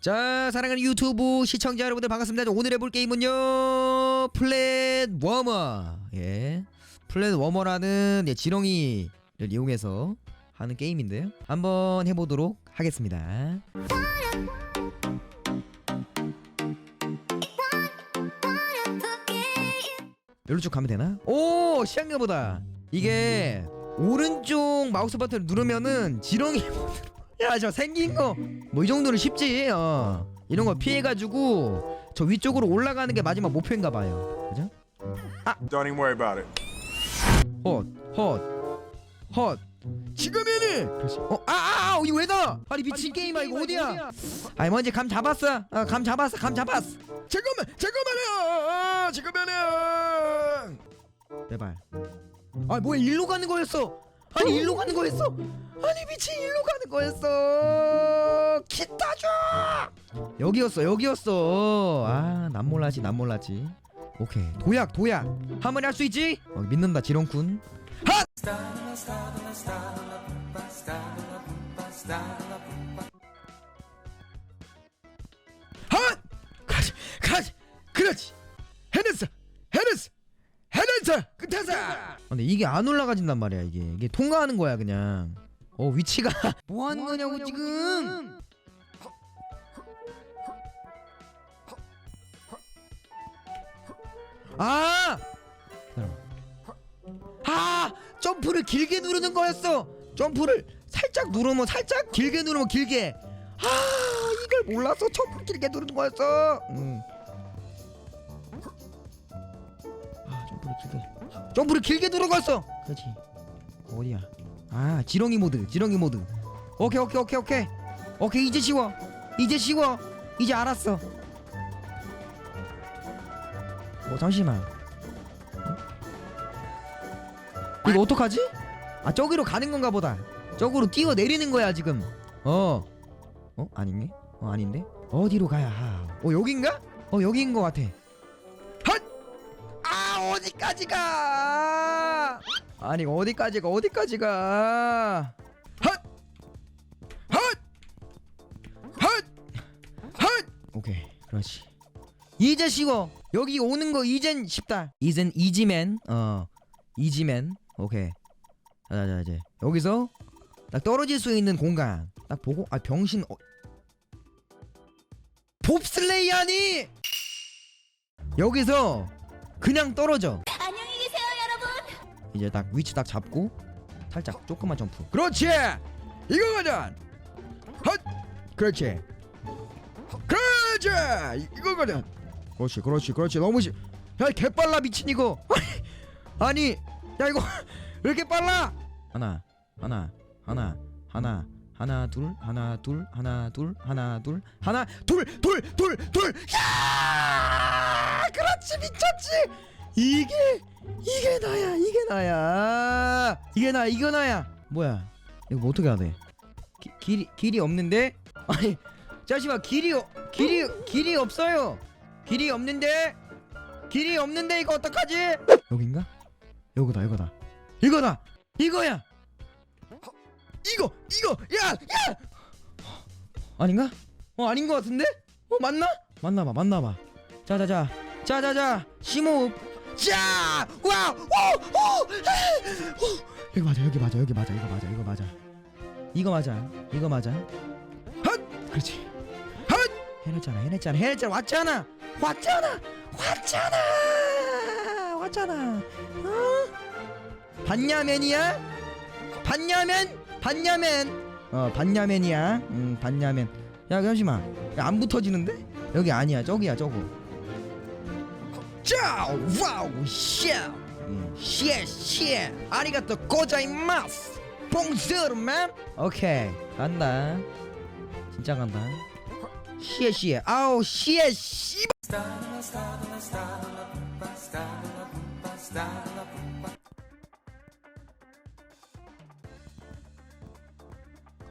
자 사랑하는 유튜브 시청자 여러분들 반갑습니다. 오늘 해볼 게임은요 플랫 워머. 예 플랫 워머라는 예, 지렁이를 이용해서 하는 게임인데요. 한번 해보도록 하겠습니다. 여기로 쭉 가면 되나? 오 시작해보다. 이게 오른쪽 마우스 버튼을 누르면은 지렁이 야 저 생긴 거 뭐 이 정도는 쉽지. 어. 이런 거 피해가지고 저 위쪽으로 올라가는 게 마지막 목표인가 봐요. 그죠? Don't even worry about it. 헛헛헛. 지금이니! 그렇지. 어아아 아, 이거 왜다? 아니 미친 게임아 이거 어디야? 아니 뭔지 감 잡았어. 어, 감 잡았어 감 잡았어. 잠깐만 잠깐만요 아, 잠깐만요 제발. 아 뭐야 일로 가는 거였어 아니 일로 가는 거였어? 아니 미친 일로 가는 거였어. 기타 줘! 여기였어 여기였어. 아난 몰라지 난 몰라지. 오케이 도약 도약. 하면 할수 있지? 어, 믿는다 지렁군 핫 핫! 해냈어 끝에서! 근데 이게 안 올라가진단 말이야 이게. 이게 통과하는 거야 그냥. 어 위치가. 뭐 하는 거냐고 지금? 아! 기다려봐. 아! 점프를 길게 누르는 거였어. 점프를 살짝 누르면 살짝 길게 누르면 길게. 아 이걸 몰라서 점프 길게 누르는 거였어. 음. 아 점프를 길게 있어 그렇지 어디야 아 지렁이 모드 지렁이 모드 오케이 오케이 오케이 오케이 오케이 이제 쉬워 이제 쉬워 이제 알았어 어 잠시만 어? 이거 어떡하지? 아 저기로 가는 건가 보다 저기로 뛰어 내리는 거야 지금 어 어? 아닌데? 어 아닌데? 어디로 가야 하? 어 여긴가? 어 여기인 것 같아 헛! 아 어디까지 가? 아니 어디까지 가 어디까지 가? 헛! 헛! 헛! 헛! 오케이 그렇지 이제 쉬워 여기 오는 거 이젠 쉽다 이젠 이지맨 어 이지맨 오케이 자자 이제 여기서 딱 떨어질 수 있는 공간 딱 보고 아 병신 어... 봅슬레이 하니 여기서 그냥 떨어져. 안녕히 계세요, 여러분. 이제 딱 위치 딱 잡고 살짝 조금만 점프. 그렇지! 이거 가자! 헛! 그렇지. 그렇지! 이거 가자. 그렇지 그렇지 그렇지. 너무 시... 야 개빨라 미친 이거. 아니 야 이거 왜 이렇게 빨라? 하나 하나 하나 하나 하나 둘 하나 둘 하나 둘 하나 둘 하나 둘 둘 둘둘야 그렇지 미쳤지. 이게 이게 나야 이게 나야. 이게 나 이거 나야. 뭐야 이거 뭐 어떻게 기, 길이 길이 없는데? 아니 잠시만 길이 어- 길이 길이 없어요. 길이 없는데? 길이 없는데 이거 어떡하지? 여긴가? 이거다 이거다. 이거다! 이거야! 이거 이거! 야야! 아닌가? 어 아닌 것 같은데? 어 맞나? 맞나봐 맞나봐. 자자자 자자자 심호흡 자! 와! 오! 오! 오! 여기 맞아 여기 맞아 여기 맞아 이거 맞아 이거 맞아 이거 맞아 이거 맞아 헛! 그렇지 헛! 해냈잖아 해냈잖아 해냈잖아 왔잖아 왔잖아 왔잖아 왔잖아 어? 반야맨이야? 반야맨? 반야맨 어 반야맨이야 음 반야맨 야 잠시만 야, 안 붙어지는데? 여기 아니야 저기야 저거 자 와우 샤 쉐쉐 아리가또 고자이마스. 봉스르 맘. 오케이 간다. 진짜 간다. 쉐쉐 아우 쉐씨.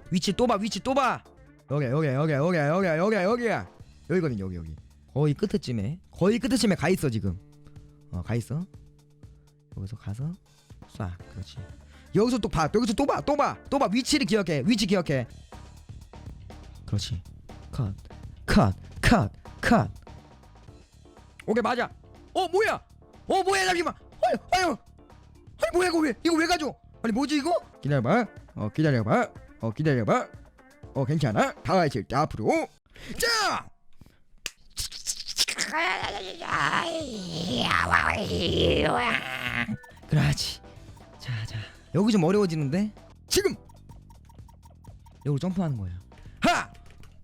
위치 또 봐 위치 또봐. 여기야 여기야 여기야 여기야 여기야 여기야. 여기거든 여기 여기 거의 끝에쯤에 거의 끝에쯤에 가 있어 지금 어 가 있어 여기서 가서 쏴 그렇지 여기서 또 봐 여기서 또 봐 또 봐 또 봐 위치를 기억해 위치 기억해 그렇지 컷 컷, 컷, 컷. 오케이 맞아. 어 뭐야? 어 뭐야 잠시만. 아유 아유. 아니 뭐야 이거 왜 이거 왜 가져? 아니 뭐지 이거? 기다려봐. 어 기다려봐. 어 기다려봐. 어 괜찮아. 다 같이 앞으로. 자. 그렇지. 자, 자. 여기 좀 어려워지는데? 지금. 여기 점프하는 거예요. 하!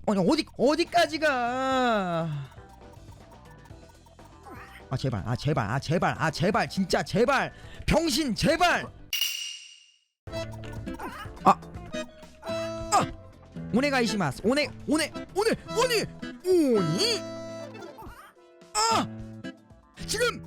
아니 어디 어디까지 가? 아 제발, 아 제발, 아 제발, 아 제발, 진짜 제발, 병신 제발. 아, 아, 오네가이시마스, 오네, 오네, 오네, 오네, 오니. 지금